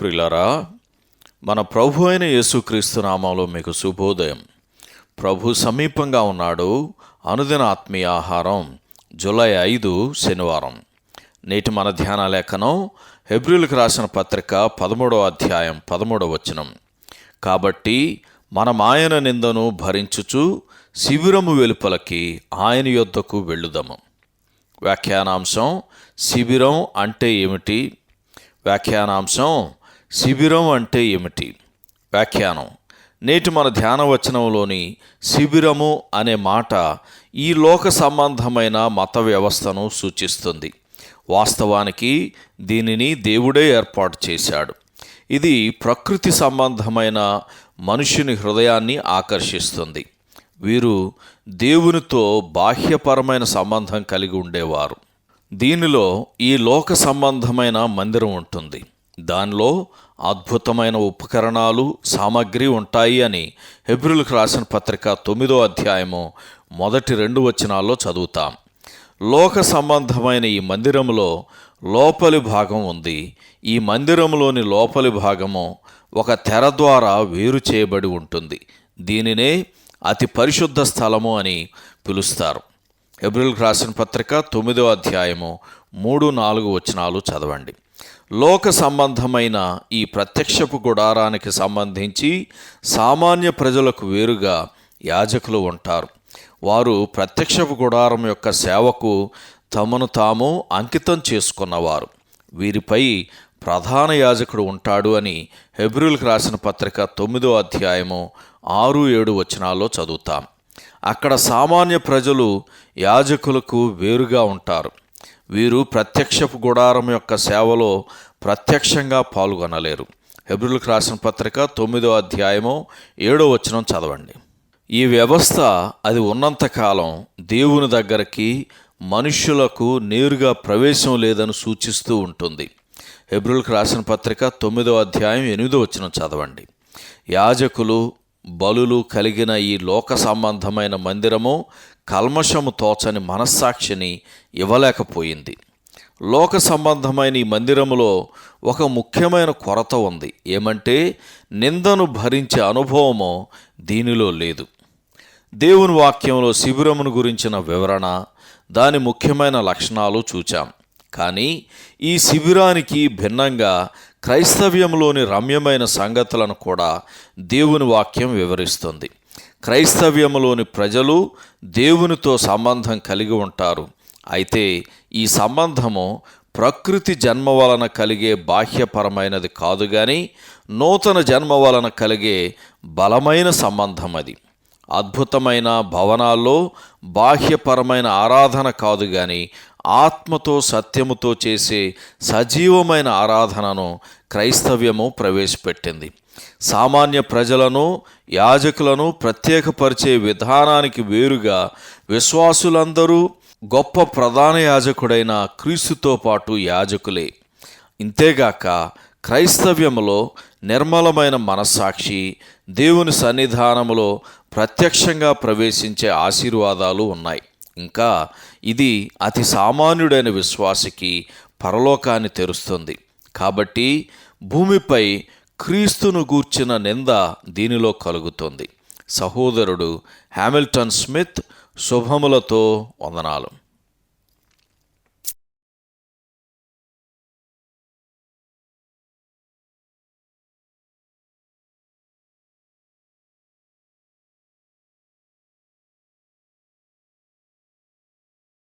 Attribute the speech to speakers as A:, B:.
A: ప్రిలరా మన ప్రభు అయిన యేసుక్రీస్తు నామంలో మీకు శుభోదయం. ప్రభు సమీపంగా ఉన్నాడు. అనుదిన ఆత్మీయ ఆహారం జూలై ఐదు శనివారం. నేటి మన ధ్యాన లేఖనం హెబ్రిల్కి రాసిన పత్రిక పదమూడవ అధ్యాయం పదమూడవ వచనం. కాబట్టి మనం ఆయన నిందను భరించుచు శిబిరము వెలుపలకి ఆయన యొద్దకు వెళ్ళుదము. వ్యాఖ్యానాంశం శిబిరం అంటే ఏమిటి? వ్యాఖ్యానాంశం శిబిరం అంటే ఏమిటి? వ్యాఖ్యానం. నేటి మన ధ్యాన వచనంలోని శిబిరము అనే మాట ఈ లోక సంబంధమైన మత వ్యవస్థను సూచిస్తుంది. వాస్తవానికి దీనిని దేవుడే ఏర్పాటు చేశాడు. ఇది ప్రకృతి సంబంధమైన మనుషుని హృదయాన్ని ఆకర్షిస్తుంది. వీరు దేవునితో బాహ్యపరమైన సంబంధం కలిగి ఉండేవారు. దీనిలో ఈ లోక సంబంధమైన మందిరం ఉంటుంది. దానిలో అద్భుతమైన ఉపకరణాలు సామాగ్రి ఉంటాయి అని హెబ్రిల్కు రాసిన పత్రిక తొమ్మిదో అధ్యాయము మొదటి రెండు వచనాల్లో చదువుతాం. లోక సంబంధమైన ఈ మందిరంలో లోపలి భాగం ఉంది. ఈ మందిరంలోని లోపలి భాగము ఒక తెర ద్వారా వేరు చేయబడి ఉంటుంది. దీనినే అతి పరిశుద్ధ స్థలము అని పిలుస్తారు. ఎబ్రిల్కి రాసిన పత్రిక తొమ్మిదో అధ్యాయము మూడు నాలుగు వచనాలు చదవండి. లోక సంబంధమైన ఈ ప్రత్యక్షపు గుడారానికి సంబంధించి సామాన్య ప్రజలకు వేరుగా యాజకులు ఉంటారు. వారు ప్రత్యక్షపు గుడారం యొక్క సేవకు తమను తాము అంకితం చేసుకున్నవారు. వీరిపై ప్రధాన యాజకుడు ఉంటాడు అని హెబ్రిల్కి రాసిన పత్రిక తొమ్మిదో అధ్యాయము ఆరు ఏడు వచనాల్లో చదువుతాం. అక్కడ సామాన్య ప్రజలు యాజకులకు వేరుగా ఉంటారు. వీరు ప్రత్యక్షపు గుడారం యొక్క సేవలో ప్రత్యక్షంగా పాల్గొనలేరు. హెబ్రిల్కి రాసిన పత్రిక తొమ్మిదో అధ్యాయము ఏడో వచనం చదవండి. ఈ వ్యవస్థ అది ఉన్నంతకాలం దేవుని దగ్గరికి మనుష్యులకు నేరుగా ప్రవేశం లేదని సూచిస్తూ ఉంటుంది. హెబ్రిల్కి రాసిన పత్రిక తొమ్మిదో అధ్యాయం ఎనిమిదో వచనం చదవండి. యాజకులు బలులు కలిగిన ఈ లోక సంబంధమైన మందిరము కల్మషము తోచని మనస్సాక్షిని ఇవ్వలేకపోయింది. లోక సంబంధమైన ఈ మందిరములో ఒక ముఖ్యమైన కొరత ఉంది. ఏమంటే నిందను భరించే అనుభవము దీనిలో లేదు. దేవుని వాక్యంలో శిబిరమును గురించిన వివరణ దాని ముఖ్యమైన లక్షణాలు చూచాం. కానీ ఈ శిబిరానికి భిన్నంగా క్రైస్తవ్యంలోని రమ్యమైన సంగతులను కూడా దేవుని వాక్యం వివరిస్తుంది. క్రైస్తవ్యంలోని ప్రజలు దేవునితో సంబంధం కలిగి ఉంటారు. అయితే ఈ సంబంధము ప్రకృతి జన్మ వలన కలిగే బాహ్యపరమైనది కాదు కానీ నూతన జన్మ వలన కలిగే బలమైన సంబంధం అది. అద్భుతమైన భవనాల్లో బాహ్యపరమైన ఆరాధన కాదు కానీ ఆత్మతో సత్యముతో చేసే సజీవమైన ఆరాధనను క్రైస్తవ్యము ప్రవేశపెట్టింది. సామాన్య ప్రజలను యాజకులను ప్రత్యేకపరిచే విధానానికి వేరుగా విశ్వాసులందరూ గొప్ప ప్రధాన యాజకుడైన క్రీస్తుతో పాటు యాజకులే. ఇంతేగాక క్రైస్తవ్యములో నిర్మలమైన మనస్సాక్షి దేవుని సన్నిధానములో ప్రత్యక్షంగా ప్రవేశించే ఆశీర్వాదాలు ఉన్నాయి. ఇంకా ఇది అతి సామాన్యుడైన విశ్వాసికి పరలోకాన్ని తెరుస్తుంది. కాబట్టి భూమిపై క్రీస్తును గూర్చిన నింద దీనిలో కలుగుతుంది. సహోదరుడు హ్యామిల్టన్ స్మిత్ శుభములతో వందనాలు.